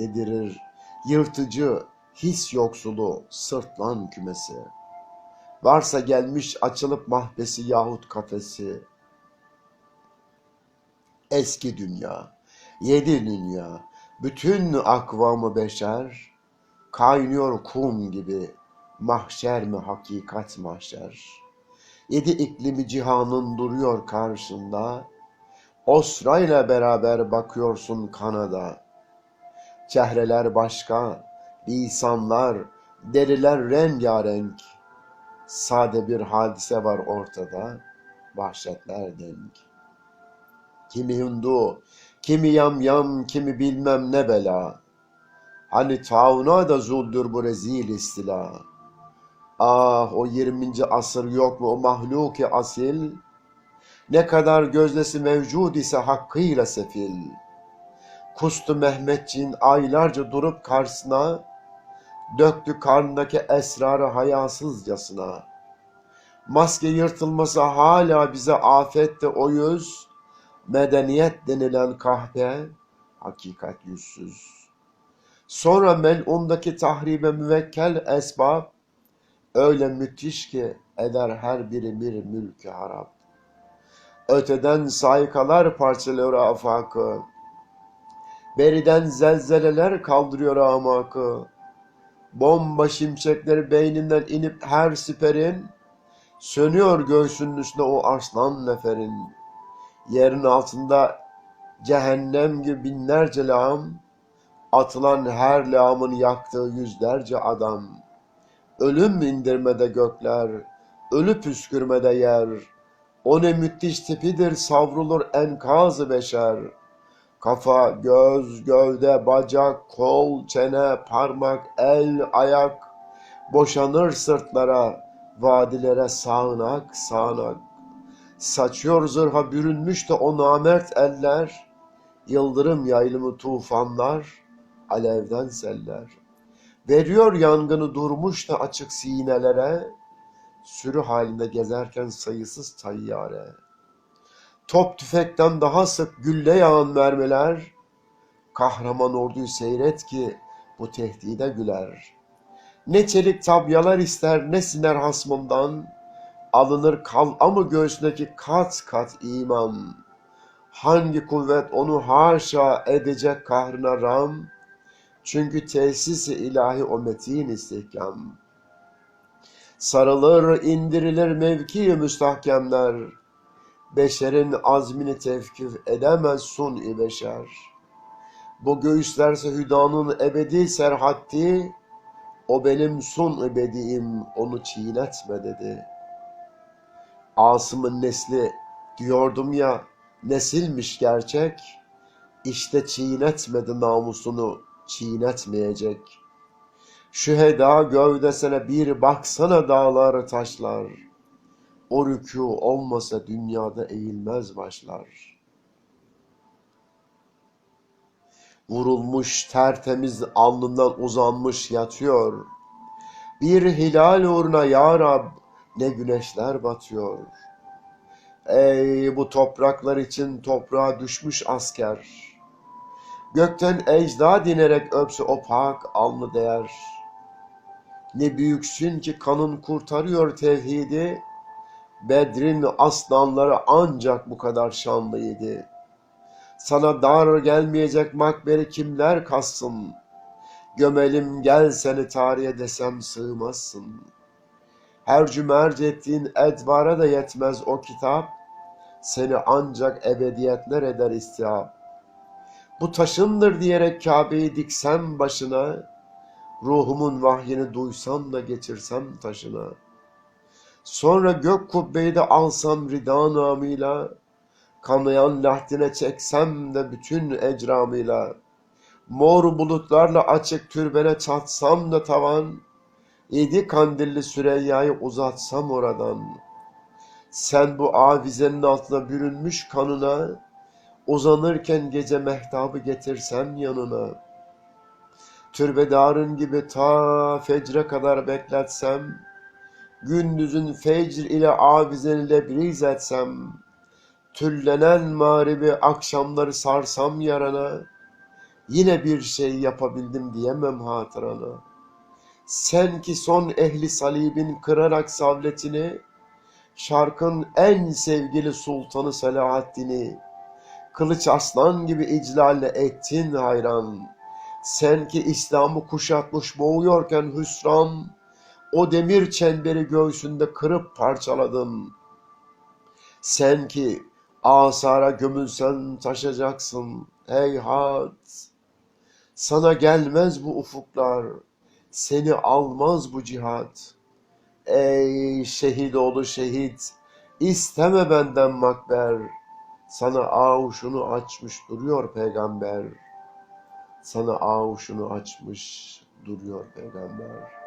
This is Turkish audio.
dedirir. Yırtıcı, his yoksulu, sırtlan kümesi. Varsa gelmiş açılıp mahbesi yahut kafesi. Eski dünya, yedi dünya, bütün akvamı beşer, kaynıyor kum gibi, mahşer mi hakikat mahşer. Yedi iklimi cihanın duruyor karşında, Osra beraber bakıyorsun Kanada. Çehreler başka, lisanlar, deriler rengarenk. Sade bir hadise var ortada, vahşetler denk. Kimi Hindu, kimi yamyam, kimi bilmem ne bela. Hani tauna da zuldür bu rezil istila. Ah o 20. asır yok mu o mahluki asil? Ne kadar gözdesi mevcud ise hakkıyla sefil. Kustu Mehmetçiğin aylarca durup karşısına, döktü karnındaki esrarı hayasızcasına. Maske yırtılması hala bize afette o yüz, medeniyet denilen kahpe, hakikat yüzsüz. Sonra melundaki tahribe müvekkel esbab, öyle müthiş ki eder her biri bir mülkü harap. Öteden saykalar parçalıyor afakı, beriden zelzeleler kaldırıyor amakı. Bomba şimşekleri beyninden inip her siperin, sönüyor göğsünün üstüne o arslan neferin. Yerin altında cehennem gibi binlerce lağım, atılan her lağımın yaktığı yüzlerce adam. Ölüm indirmede gökler, ölü püskürmede yer. O ne müthiş tipidir savrulur enkazı beşer. Kafa, göz, gövde, bacak, kol, çene, parmak, el, ayak. Boşanır sırtlara, vadilere sağanak sağanak. Saçıyor zırha bürünmüş de o namert eller. Yıldırım yaylımı tufanlar, alevden seller. Veriyor yangını durmuş da açık sinelere, sürü halinde gezerken sayısız tayyare. Top tüfekten daha sık gülle yağan mermiler, kahraman orduyu seyret ki bu tehdide güler. Ne çelik tabyalar ister ne siner hasmından, alınır kal mı göğsündeki kat kat iman. Hangi kuvvet onu haşa edecek kahrına ram, çünkü tesisi ilahi o metin istihkam. Sarılır indirilir mevki müstahkemler, beşerin azmini tevkif edemez sun-i beşer. Bu göğüslerse hüdanın ebedi serhatti, o benim sun ebediyim onu çiğnetme dedi. Asım'ın nesli diyordum ya nesilmiş gerçek, işte çiğnetmedi namusunu çiğnetmeyecek. Şüheda gövdesine bir baksana dağlar taşlar. O rükû olmasa dünyada eğilmez başlar. Vurulmuş tertemiz alnından uzanmış yatıyor. Bir hilal uğruna ya Rab ne güneşler batıyor. Ey bu topraklar için toprağa düşmüş asker. Gökten ecda dinerek öpse o pak alnı değer. Ne büyüksün ki kanın kurtarıyor tevhidi. Bedrin aslanları ancak bu kadar şanlıydı. Sana dar gelmeyecek makberi kimler kassın? Gömelim gel seni tarihe desem sığmazsın. Her cümerc ettiğin edbara da yetmez o kitap. Seni ancak ebediyetler eder istihap. Bu taşındır diyerek Kabe'yi diksem başına, ruhumun vahyini duysam da geçirsem taşına. Sonra gök kubbeyi de alsam rida namıyla, kanayan lahdine çeksem de bütün ecramıyla, Mor bulutlarla açık türbene çatsam da tavan, Yedi kandilli Süreyya'yı uzatsam oradan. Sen bu avizenin altına bürünmüş kanına, Uzanırken gece mehtabı getirsem yanına. Türbedarın gibi ta fecre kadar bekletsem, Gündüzün fecr ile avizen ile briz etsem, Tüllenen mağribi akşamları sarsam yarana, Yine bir şey yapabildim diyemem hatırana. Sen ki son ehli salibin kırarak savletini, Şarkın en sevgili sultanı Selahaddin'i, Kılıç aslan gibi iclalle ettin hayran. Sen ki İslam'ı kuşatmış boğuyorken hüsran, O demir çemberi göğsünde kırıp parçaladın. Sen ki asara gömülsen taşacaksın heyhat. Sana gelmez bu ufuklar, seni almaz bu cihat. Ey şehit oğlu şehit, isteme benden makber. Sana avuşunu açmış duruyor peygamber. Sana avuşunu açmış duruyor peygamber.